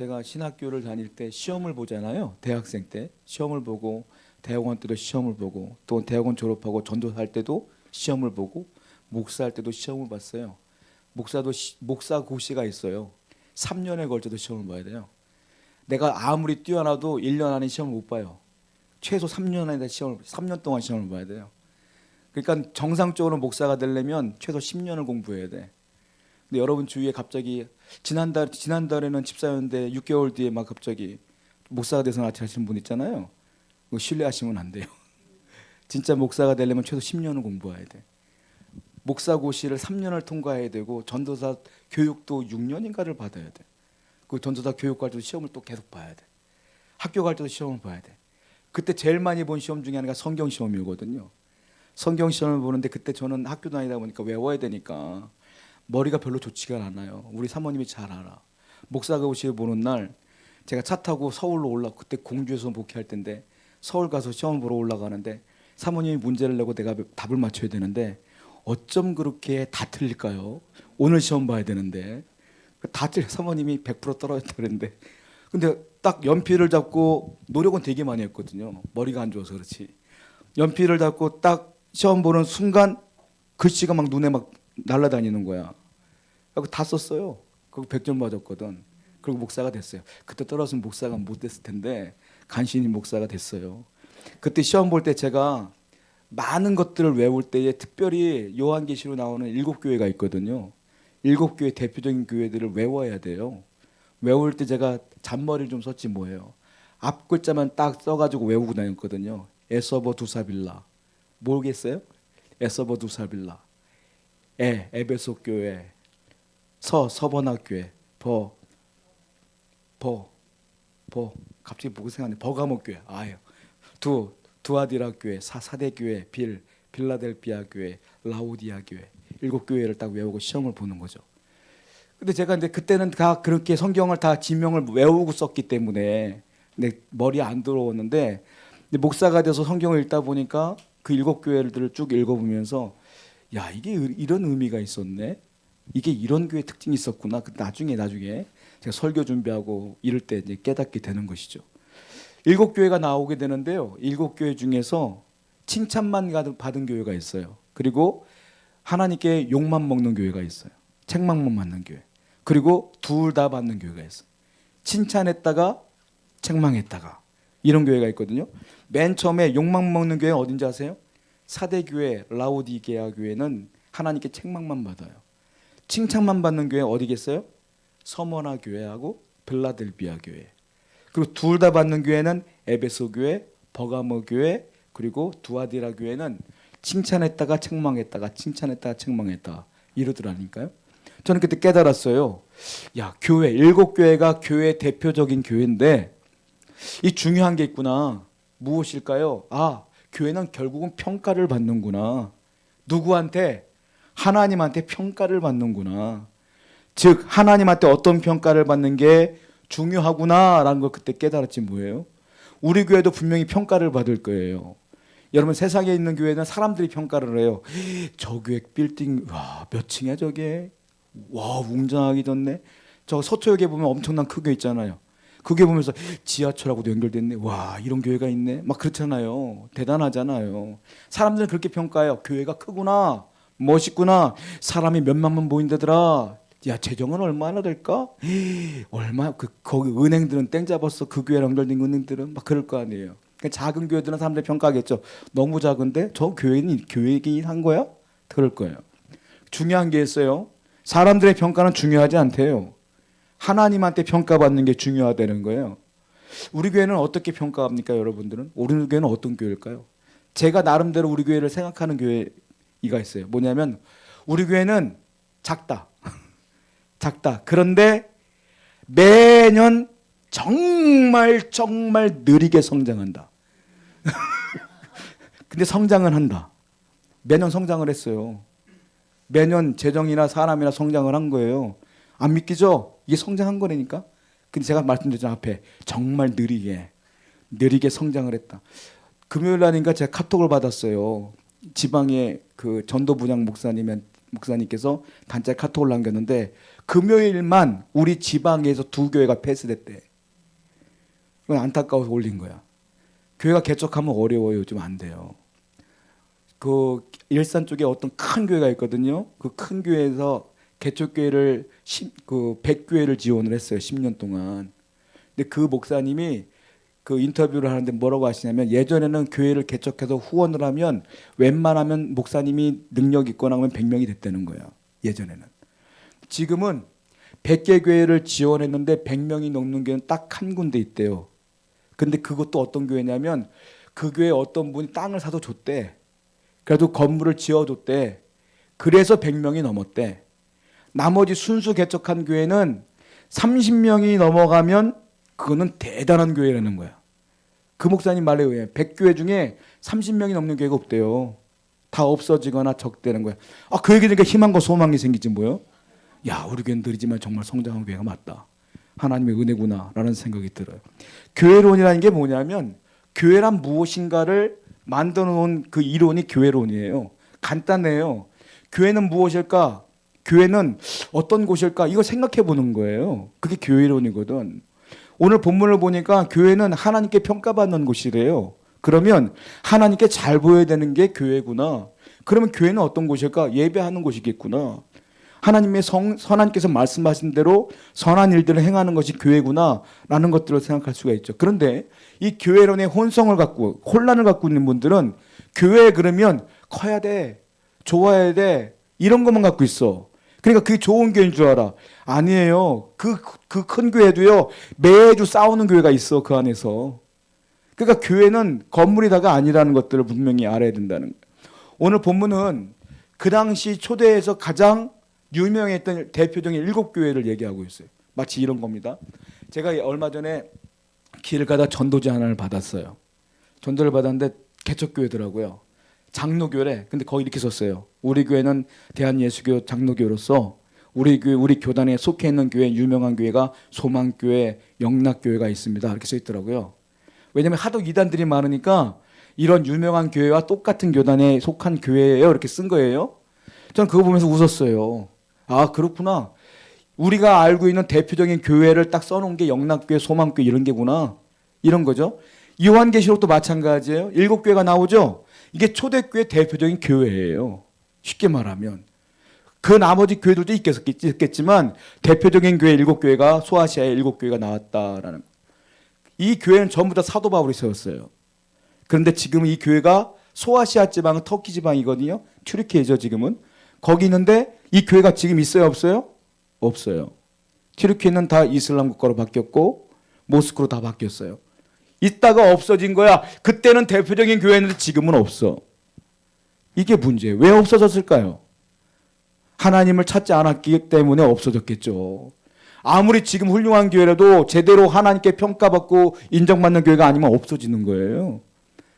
제가 신학교를 다닐 때 시험을 보잖아요. 대학생 때 시험을 보고 대학원 때도 시험을 보고 또 대학원 졸업하고 전도할 때도 시험을 보고 목사할 때도 시험을 봤어요. 목사도 시, 목사 고시가 있어요. 3년에 걸쳐서 시험을 봐야 돼요. 내가 아무리 뛰어나도 1년 안에 시험을 못 봐요. 최소 3년 안에 시험을 3년 동안 시험을 봐야 돼요. 그러니까 정상적으로 목사가 되려면 최소 10년을 공부해야 돼. 근데 여러분 주위에 갑자기 지난달 지난달에는 집사였는데 6개월 뒤에 막 갑자기 목사가 돼서 나타나시는 분 있잖아요. 그거 신뢰하시면 안 돼요. 진짜 목사가 되려면 최소 10년을 공부해야 돼. 목사 고시를 3년을 통과해야 되고 전도사 교육도 6년인가를 받아야 돼. 그 전도사 교육 갈 때도 시험을 또 계속 봐야 돼. 학교 갈 때도 시험을 봐야 돼. 그때 제일 많이 본 시험 중에 하나가 성경 시험이거든요. 성경 시험을 보는데 그때 저는 학교 다니다 보니까 외워야 되니까 머리가 별로 좋지가 않아요. 우리 사모님이 잘 알아. 목사가 오시를 보는 날 제가 차 타고 서울로 올라 그때 공주에서 목회할 텐데 서울 가서 시험 보러 올라가는데 사모님이 문제를 내고 내가 답을 맞춰야 되는데 어쩜 그렇게 다 틀릴까요? 오늘 시험 봐야 되는데 다 틀려 사모님이 100% 떨어졌다 그랬는데 근데 딱 연필을 잡고 노력은 되게 많이 했거든요. 머리가 안 좋아서 그렇지. 연필을 잡고 딱 시험 보는 순간 글씨가 막 눈에 막 날아다니는 거야. 다 썼어요. 그리고 100점 맞았거든. 그리고 목사가 됐어요. 그때 떨어진 목사가 못 됐을 텐데 간신히 목사가 됐어요. 그때 시험 볼 때 제가 많은 것들을 외울 때에 특별히 요한계시로 나오는 일곱 교회가 있거든요. 일곱 교회 대표적인 교회들을 외워야 돼요. 외울 때 제가 잔머리를 좀 썼지 뭐예요. 앞 글자만 딱 써가지고 외우고 다녔거든요. 에서버 두사빌라 모르겠어요? 에서버 두사빌라 에 에베소 교회 서 서버나 교회 버 버, 버, 갑자기 뭐가 생각나네. 버가모 교회. 아유. 두, 두아디라 교회, 사, 사대 교회, 빌, 빌라델피아 교회, 라오디아 교회. 일곱 교회를 딱 외우고 시험을 보는 거죠. 근데 제가 근데 그때는 다 그렇게 성경을 다 지명을 외우고 썼기 때문에 내 머리에 안 들어오는데 목사가 돼서 성경을 읽다 보니까 그 일곱 교회들을 쭉 읽어보면서 야 이게 이런 의미가 있었네. 이게 이런 교회 특징이 있었구나. 그 나중에 나중에 제가 설교 준비하고 이럴 때 이제 깨닫게 되는 것이죠. 일곱 교회가 나오게 되는데요. 일곱 교회 중에서 칭찬만 받은 교회가 있어요. 그리고 하나님께 욕만 먹는 교회가 있어요. 책망만 받는 교회. 그리고 둘 다 받는 교회가 있어요. 칭찬했다가 책망했다가 이런 교회가 있거든요. 맨 처음에 욕만 먹는 교회 어딘지 아세요? 사대 교회 라오디게아 교회는 하나님께 책망만 받아요. 칭찬만 받는 교회 어디겠어요? 서머나 교회하고 빌라델비아 교회. 그리고 둘 다 받는 교회는 에베소 교회, 버가모 교회, 그리고 두아디라 교회는 칭찬했다가 책망했다가 칭찬했다가 책망했다 이러더라니까요. 저는 그때 깨달았어요. 야 교회 일곱 교회가 교회 대표적인 교회인데 이 중요한 게 있구나. 무엇일까요? 아 교회는 결국은 평가를 받는구나. 누구한테 하나님한테 평가를 받는구나. 즉 하나님한테 어떤 평가를 받는 게 중요하구나라는 걸 그때 깨달았지 뭐예요? 우리 교회도 분명히 평가를 받을 거예요. 여러분 세상에 있는 교회는 사람들이 평가를 해요. 저 교회 빌딩 와 몇 층이야 저게? 와 웅장하게 졌네. 저 서초역에 보면 엄청난 크게 있잖아요. 그게 보면서 지하철하고도 연결됐네. 와 이런 교회가 있네. 막 그렇잖아요. 대단하잖아요. 사람들은 그렇게 평가해요. 교회가 크구나. 멋있구나. 사람이 몇만만 모인다더라. 야 재정은 얼마나 될까? 얼마 그 거기 은행들은 땡 잡았어. 그 교회랑 연결된 은행들은 막 그럴 거 아니에요. 그러니까 작은 교회들은 사람들이 평가하겠죠. 너무 작은데 저 교회는 교회이긴 한 거야? 그럴 거예요. 중요한 게 있어요. 사람들의 평가는 중요하지 않대요. 하나님한테 평가받는 게 중요하다는 거예요. 우리 교회는 어떻게 평가합니까, 여러분들은? 우리 교회는 어떤 교회일까요? 제가 나름대로 우리 교회를 생각하는 교회 가 있어요. 뭐냐면 우리 교회는 작다. 작다. 그런데 매년 정말 정말 느리게 성장한다. 근데 성장은 한다. 매년 성장을 했어요. 매년 재정이나 사람이나 성장을 한 거예요. 안 믿기죠? 이게 성장한 거라니까. 근데 제가 말씀드렸잖아요. 앞에 정말 느리게 느리게 성장을 했다. 금요일 날인가 제가 카톡을 받았어요. 지방의 그 전도 분양 목사님의 목사님께서 단체 카톡을 남겼는데 금요일만 우리 지방에서 두 교회가 폐쇄됐대. 이건 안타까워서 올린 거야. 교회가 개척하면 어려워요. 요즘 안 돼요. 그 일산 쪽에 어떤 큰 교회가 있거든요. 그 큰 교회에서 개척 교회를 그 100교회를 지원을 했어요. 10년 동안. 근데 그 목사님이 그 인터뷰를 하는데 뭐라고 하시냐면 예전에는 교회를 개척해서 후원을 하면 웬만하면 목사님이 능력 있거나 하면 100명이 됐다는 거예요. 예전에는. 지금은 100개 교회를 지원했는데 100명이 넘는 교회는 딱 한 군데 있대요. 근데 그것도 어떤 교회냐면 그 교회 어떤 분이 땅을 사서 줬대. 그래도 건물을 지어줬대. 그래서 100명이 넘었대. 나머지 순수 개척한 교회는 30명이 넘어가면 그거는 대단한 교회라는 거야. 그 목사님 말에 의해 100교회 중에 30명이 넘는 교회가 없대요. 다 없어지거나 적대는 거야. 아, 그 얘기 들으니까 희망과 소망이 생기지 뭐요? 야, 우리 교회는 느리지만 정말 성장한 교회가 맞다. 하나님의 은혜구나라는 생각이 들어요. 교회론이라는 게 뭐냐면 교회란 무엇인가를 만들어 놓은 그 이론이 교회론이에요. 간단해요. 교회는 무엇일까? 교회는 어떤 곳일까? 이거 생각해 보는 거예요. 그게 교회론이거든. 오늘 본문을 보니까 교회는 하나님께 평가받는 곳이래요. 그러면 하나님께 잘 보여야 되는 게 교회구나. 그러면 교회는 어떤 곳일까? 예배하는 곳이겠구나. 하나님의 성, 선하님께서 말씀하신 대로 선한 일들을 행하는 것이 교회구나 라는 것들을 생각할 수가 있죠. 그런데 이 교회론의 혼성을 갖고 혼란을 갖고 있는 분들은 교회 그러면 커야 돼, 좋아야 돼 이런 것만 갖고 있어. 그러니까 그게 좋은 교회인 줄 알아. 아니에요. 그 그 큰 교회도요 매주 싸우는 교회가 있어 그 안에서. 그러니까 교회는 건물이다가 아니라는 것들을 분명히 알아야 된다는 거예요. 오늘 본문은 그 당시 초대에서 가장 유명했던 대표적인 일곱 교회를 얘기하고 있어요. 마치 이런 겁니다. 제가 얼마 전에 길을 가다 전도지 하나를 받았어요. 전도를 받았는데 개척교회더라고요. 장로교래. 근데 거기 이렇게 썼어요. 우리 교회는 대한예수교 장로교로서 우리 교회 우리 교단에 속해 있는 교회 유명한 교회가 소망교회, 영락교회가 있습니다. 이렇게 써 있더라고요. 왜냐면 하도 이단들이 많으니까 이런 유명한 교회와 똑같은 교단에 속한 교회예요. 이렇게 쓴 거예요. 저는 그거 보면서 웃었어요. 아 그렇구나. 우리가 알고 있는 대표적인 교회를 딱 써놓은 게 영락교회, 소망교회 이런 게구나. 이런 거죠. 요한계시록도 마찬가지예요. 일곱 교회가 나오죠. 이게 초대교회 대표적인 교회예요. 쉽게 말하면 그 나머지 교회들도 있겠지만 대표적인 교회 일곱 교회가 소아시아의 일곱 교회가 나왔다라는 이 교회는 전부 다 사도 바울이 세웠어요. 그런데 지금 이 교회가 소아시아 지방은 터키 지방이거든요. 튀르키예죠 지금은 거기 있는데 이 교회가 지금 있어요 없어요? 없어요. 튀르키예는 다 이슬람 국가로 바뀌었고 모스크로 다 바뀌었어요. 있다가 없어진 거야. 그때는 대표적인 교회였는데 지금은 없어. 이게 문제예요. 왜 없어졌을까요? 하나님을 찾지 않았기 때문에 없어졌겠죠. 아무리 지금 훌륭한 교회라도 제대로 하나님께 평가받고 인정받는 교회가 아니면 없어지는 거예요.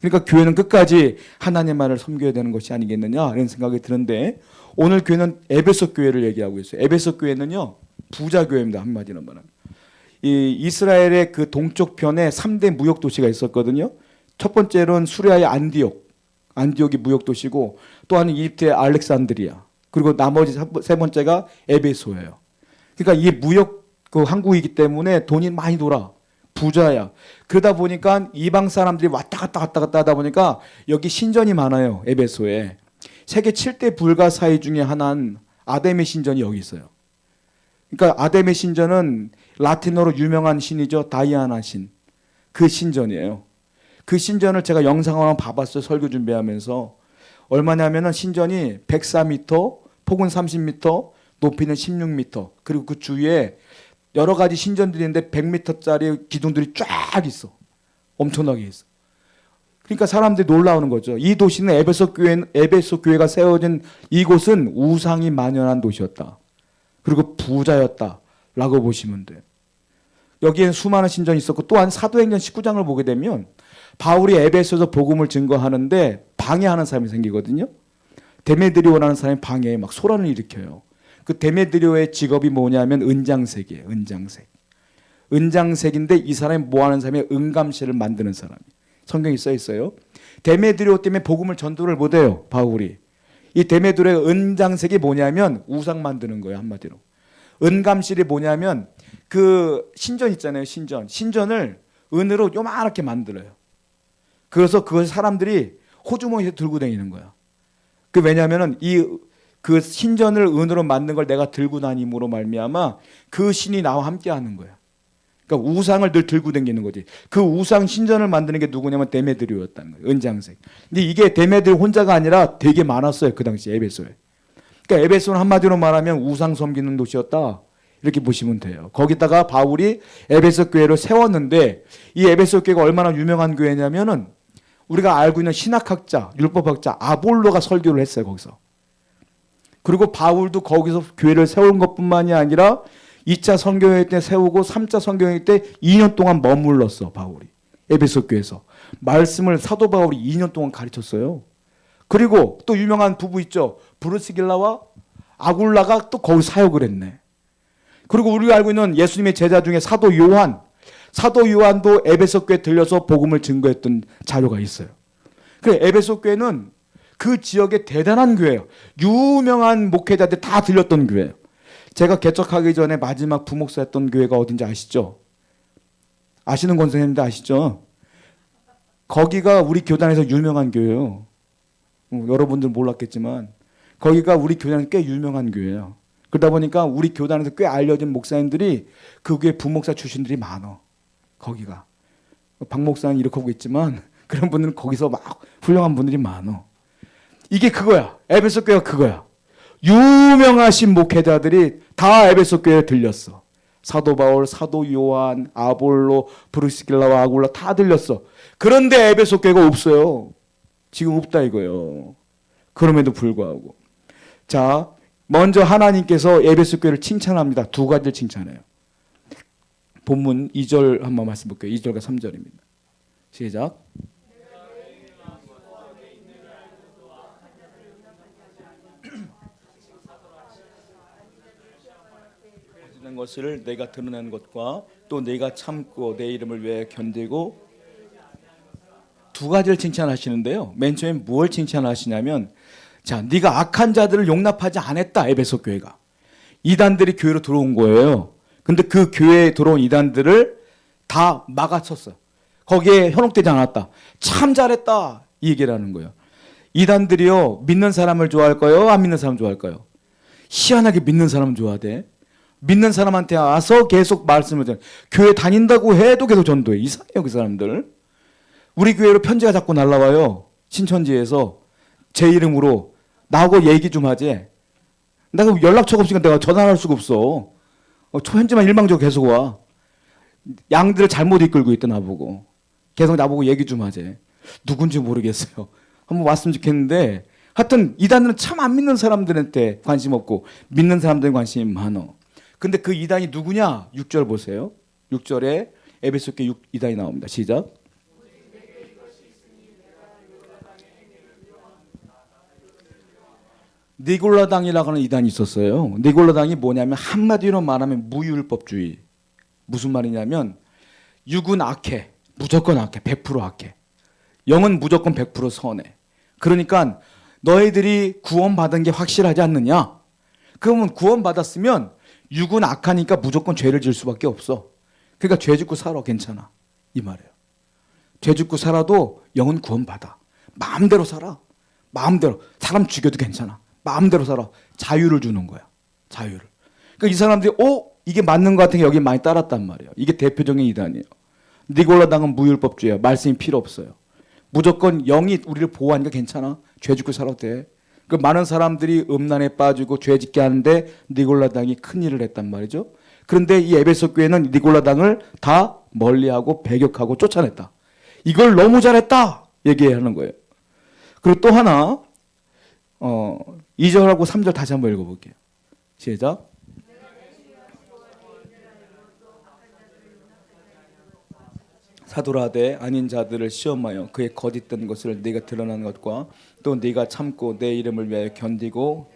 그러니까 교회는 끝까지 하나님만을 섬겨야 되는 것이 아니겠느냐 이런 생각이 드는데 오늘 교회는 에베소 교회를 얘기하고 있어요. 에베소 교회는요 부자 교회입니다 한마디로 말하면. 이 이스라엘의 그 동쪽 편에 3대 무역 도시가 있었거든요. 첫 번째로는 수리아의 안디옥, 안디옥이 무역 도시고 또 하나는 이집트의 알렉산드리아, 그리고 나머지 세 번째가 에베소예요. 그러니까 이게 무역 그 항구이기 때문에 돈이 많이 돌아. 부자야. 그러다 보니까 이방 사람들이 왔다 갔다 왔다 갔다 하다 보니까 여기 신전이 많아요. 에베소에. 세계 7대 불가사의 중에 하나인 아데메 신전이 여기 있어요. 그러니까 아데메 신전은 라틴어로 유명한 신이죠. 다이아나 신. 그 신전이에요. 그 신전을 제가 한번 봐봤어요. 설교 준비하면서. 얼마냐면은 신전이 104m, 폭은 30m, 높이는 16m. 그리고 그 주위에 여러 가지 신전들이 있는데 100m짜리 기둥들이 쫙 있어. 엄청나게 있어. 그러니까 사람들이 놀라우는 거죠. 이 도시는 에베소 교회 에베소 교회가 세워진 이곳은 우상이 만연한 도시였다. 그리고 부자였다라고 보시면 돼요. 여기엔 수많은 신전이 있었고 또한 사도행전 19장을 보게 되면 바울이 에베소에서 복음을 증거하는데 방해하는 사람이 생기거든요. 데메드리오라는 사람이 방해에 막 소란을 일으켜요. 그 데메드리오의 직업이 뭐냐면 은장색이에요. 은장색. 은장색인데 이 사람이 뭐 하는 사람이 은감실을 만드는 사람이. 성경에 써 있어요. 데메드리오 때문에 복음을 전도를 못 해요. 바울이. 이 데메드로의 은장색이 뭐냐면 우상 만드는 거예요 한마디로. 은감실이 뭐냐면 그 신전 있잖아요 신전. 신전을 은으로 요만하게 만들어요. 그래서 그걸 사람들이 호주머니에 들고 다니는 거야. 그 왜냐하면은 이 그 신전을 은으로 만든 걸 내가 들고 다님으로 말미암아 그 신이 나와 함께하는 거야. 그러니까 우상을 늘 들고 다니는 거지. 그 우상 신전을 만드는 게 누구냐면 데메드리오였다는 거예요. 은장색. 근데 이게 데메드리 혼자가 아니라 되게 많았어요. 그 당시 에베소에. 그러니까 에베소는 한마디로 말하면 우상 섬기는 도시였다. 이렇게 보시면 돼요. 거기다가 바울이 에베소 교회를 세웠는데 이 에베소 교회가 얼마나 유명한 교회냐면은 우리가 알고 있는 신학학자, 율법학자 아볼로가 설교를 했어요, 거기서. 그리고 바울도 거기서 교회를 세운 것뿐만이 아니라 2차 성경회 때 세우고 3차 성경회 때 2년 동안 머물렀어, 바울이. 에베소 교회에서. 말씀을 사도 바울이 2년 동안 가르쳤어요. 그리고 또 유명한 부부 있죠. 브루스 길라와 아굴라가 또 거기 사역을 했네. 그리고 우리가 알고 있는 예수님의 제자 중에 사도 요한, 사도 요한도 에베소 교회 들려서 복음을 증거했던 자료가 있어요. 그 에베소 교회는 그 지역의 대단한 교회예요. 유명한 목회자들 다 들렸던 교회예요. 제가 개척하기 전에 마지막 부목사였던 교회가 어딘지 아시죠? 아시는 권선생님들 아시죠? 거기가 우리 교단에서 유명한 교회예요. 어, 여러분들 몰랐겠지만 거기가 우리 교단에서 꽤 유명한 교회예요. 그러다 보니까 우리 교단에서 꽤 알려진 목사님들이 그 교회 부목사 출신들이 많어. 거기가 박 목사는 이렇게 하고 있지만 그런 분들은 거기서 막 훌륭한 분들이 많어. 이게 그거야. 에베소 교회가 그거야. 유명하신 목회자들이 다 에베소 교회에 들렸어. 사도 바울, 사도 요한, 아볼로, 브루스길라와 아굴라 다 들렸어. 그런데 에베소 교회가 없어요. 지금 없다 이거요. 그럼에도 불구하고. 자, 먼저 하나님께서 에베소 교회를 칭찬합니다. 두 가지를 칭찬해요. 본문 2절 한번 말씀 볼게요. 2절과 3절입니다. 시작. 것을 내가 드러낸 것과 또 내가 참고 내 이름을 위해 견디고 두 가지를 칭찬하시는데요. 맨 처음에 무엇을 칭찬하시냐면 자, 네가 악한 자들을 용납하지 않았다. 에베소 교회가. 이단들이 교회로 들어온 거예요. 근데 그 교회에 들어온 이단들을 다 막아쳤어요. 거기에 현혹되지 않았다. 참 잘했다. 이 얘기를 하는 거예요. 이단들이요. 믿는 사람을 좋아할까요? 안 믿는 사람 좋아할까요? 희한하게 믿는 사람 좋아하대. 믿는 사람한테 와서 계속 말씀을 해. 교회 다닌다고 해도 계속 전도해. 이상해요, 그 사람들. 우리 교회로 편지가 자꾸 날라와요. 신천지에서 제 이름으로 나하고 얘기 좀 하지. 내가 연락처가 없으니까 내가 전화할 수가 없어. 어, 현지만 일방적으로 계속 와. 양들을 잘못 이끌고 있다 나보고. 계속 나보고 얘기 좀 하지. 누군지 모르겠어요. 한번 왔으면 좋겠는데 하여튼 이단은 참 안 믿는 사람들한테 관심 없고 믿는 사람들에 관심이 많어. 근데 그 이단이 누구냐? 6절 보세요. 6절에 에베소께 2단이 나옵니다. 시작. 니골라당이라고 하는 이단이 있었어요. 니골라당이 뭐냐면 한마디로 말하면 무율법주의. 무슨 말이냐면 육은 악해. 무조건 악해. 100% 악해. 영은 무조건 100% 선해. 그러니까 너희들이 구원받은 게 확실하지 않느냐? 그러면 구원받았으면 육은 악하니까 무조건 죄를 지을 수밖에 없어. 그러니까 죄 짓고 살아 괜찮아. 이 말이에요. 죄 짓고 살아도 영은 구원받아. 마음대로 살아. 마음대로. 사람 죽여도 괜찮아. 마음대로 살아. 자유를 주는 거야. 자유를. 그러니까 이 사람들이 어 이게 맞는 것 같은 게 여기 많이 따랐단 말이에요. 이게 대표적인 이단이에요. 니골라당은 무율법주의야. 말씀이 필요 없어요. 무조건 영이 우리를 보호하니까 괜찮아. 죄 짓고 살아도 돼. 그 많은 사람들이 음란에 빠지고 죄 짓게 하는데 니골라당이 큰 일을 했단 말이죠. 그런데 이 에베소 교회는 니골라당을 다 멀리하고 배격하고 쫓아냈다. 이걸 너무 잘했다 얘기하는 거예요. 그리고 또 하나 어 2절하고 3절 다시 한번 읽어볼게요. 시작. 사도라되 아닌 자들을 시험하여 그의 거짓된 것을 네가 드러난 것과 또 네가 참고 내 이름을 위하여 견디고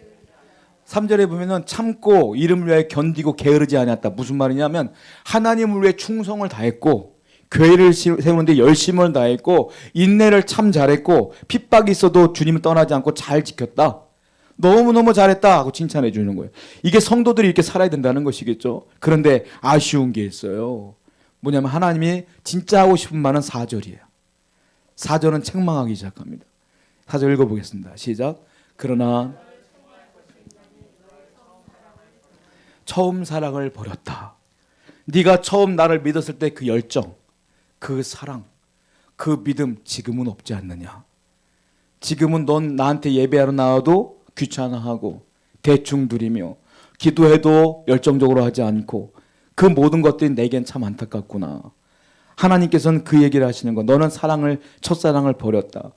3절에 보면은 참고 이름을 위하여 견디고 게으르지 않았다. 무슨 말이냐면 하나님을 위해 충성을 다했고 교회를 시- 세우는데 열심을 다했고 인내를 참 잘했고 핍박이 있어도 주님을 떠나지 않고 잘 지켰다. 너무너무 잘했다 하고 칭찬해 주는 거예요. 이게 성도들이 이렇게 살아야 된다는 것이겠죠. 그런데 아쉬운 게 있어요. 뭐냐면 하나님이 진짜 하고 싶은 말은 4절이에요. 4절은 책망하기 시작합니다. 4절 읽어보겠습니다. 시작. 그러나 처음 사랑을 버렸다. 네가 처음 나를 믿었을 때 그 열정, 그 사랑, 그 믿음 지금은 없지 않느냐? 지금은 넌 나한테 예배하러 나와도 귀찮아하고 대충 드리며 기도해도 열정적으로 하지 않고 그 모든 것들이 내겐 참 안타깝구나. 하나님께서는 그 얘기를 하시는 거. 너는 사랑을 첫사랑을 버렸다.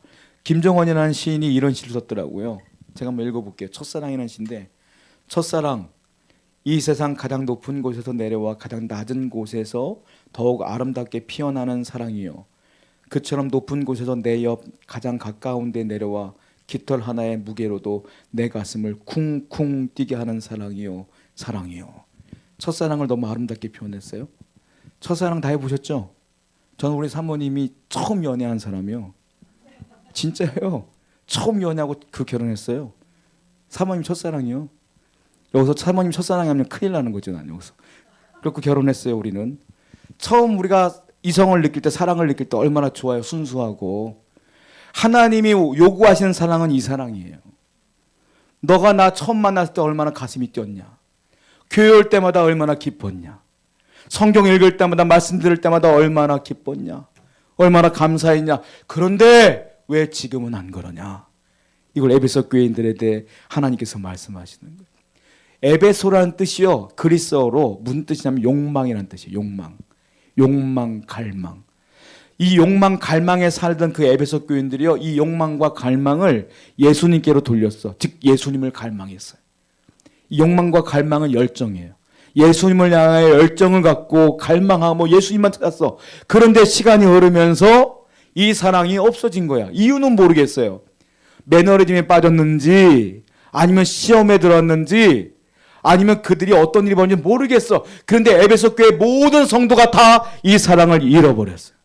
김정원이라는 시인이 이런 시를 썼더라고요. 제가 한번 읽어볼게요. 첫사랑이라는 시인데 첫사랑 이 세상 가장 높은 곳에서 내려와 가장 낮은 곳에서 더욱 아름답게 피어나는 사랑이요. 그처럼 높은 곳에서 내 옆 가장 가까운 데 내려와 깃털 하나의 무게로도 내 가슴을 쿵쿵 뛰게 하는 사랑이요. 사랑이요. 첫사랑을 너무 아름답게 표현했어요. 첫사랑 다 해보셨죠? 저는 우리 사모님이 처음 연애한 사람이요. 진짜예요. 처음 연애하고 그 결혼했어요. 사모님 첫사랑이요. 여기서 사모님 첫사랑이 하면 큰일 나는 거죠, 난 여기서. 그렇고 결혼했어요, 우리는. 처음 우리가 이성을 느낄 때, 사랑을 느낄 때 얼마나 좋아요, 순수하고. 하나님이 요구하시는 사랑은 이 사랑이에요. 너가 나 처음 만났을 때 얼마나 가슴이 뛰었냐. 교회 올 때마다 얼마나 기뻤냐. 성경 읽을 때마다 말씀 들을 때마다 얼마나 기뻤냐. 얼마나 감사했냐. 그런데 왜 지금은 안 그러냐. 이걸 에베소 교인들에 대해 하나님께서 말씀하시는 거예요. 에베소라는 뜻이요. 그리스어로 무슨 뜻이냐면 욕망이라는 뜻이에요. 욕망. 욕망, 갈망. 이 욕망, 갈망에 살던 그 에베소 교인들이요. 이 욕망과 갈망을 예수님께로 돌렸어. 즉 예수님을 갈망했어요. 이 욕망과 갈망은 열정이에요. 예수님을 향하여 열정을 갖고 갈망하고 예수님만 찾았어. 그런데 시간이 흐르면서 이 사랑이 없어진 거야. 이유는 모르겠어요. 매너리즘에 빠졌는지 아니면 시험에 들었는지 아니면 그들이 어떤 일이 벌어진지 모르겠어. 그런데 에베소 교회 모든 성도가 다 이 사랑을 잃어버렸어요.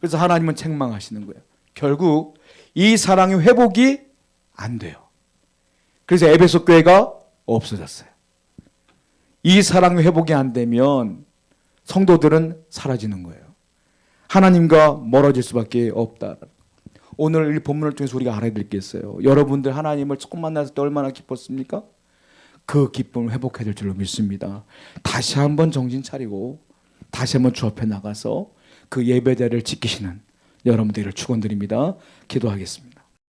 그래서 하나님은 책망하시는 거예요. 결국 이 사랑의 회복이 안 돼요. 그래서 에베소 교회가 없어졌어요. 이 사랑의 회복이 안 되면 성도들은 사라지는 거예요. 하나님과 멀어질 수밖에 없다. 오늘 이 본문을 통해서 우리가 알아야 될 게 있어요. 여러분들 하나님을 처음 만났을 때 얼마나 기뻤습니까? 그 기쁨을 회복해야 될 줄로 믿습니다. 다시 한번 정신 차리고 다시 한번 주 앞에 나가서 그 예배자를 지키시는 여러분들을 축원드립니다. 기도하겠습니다.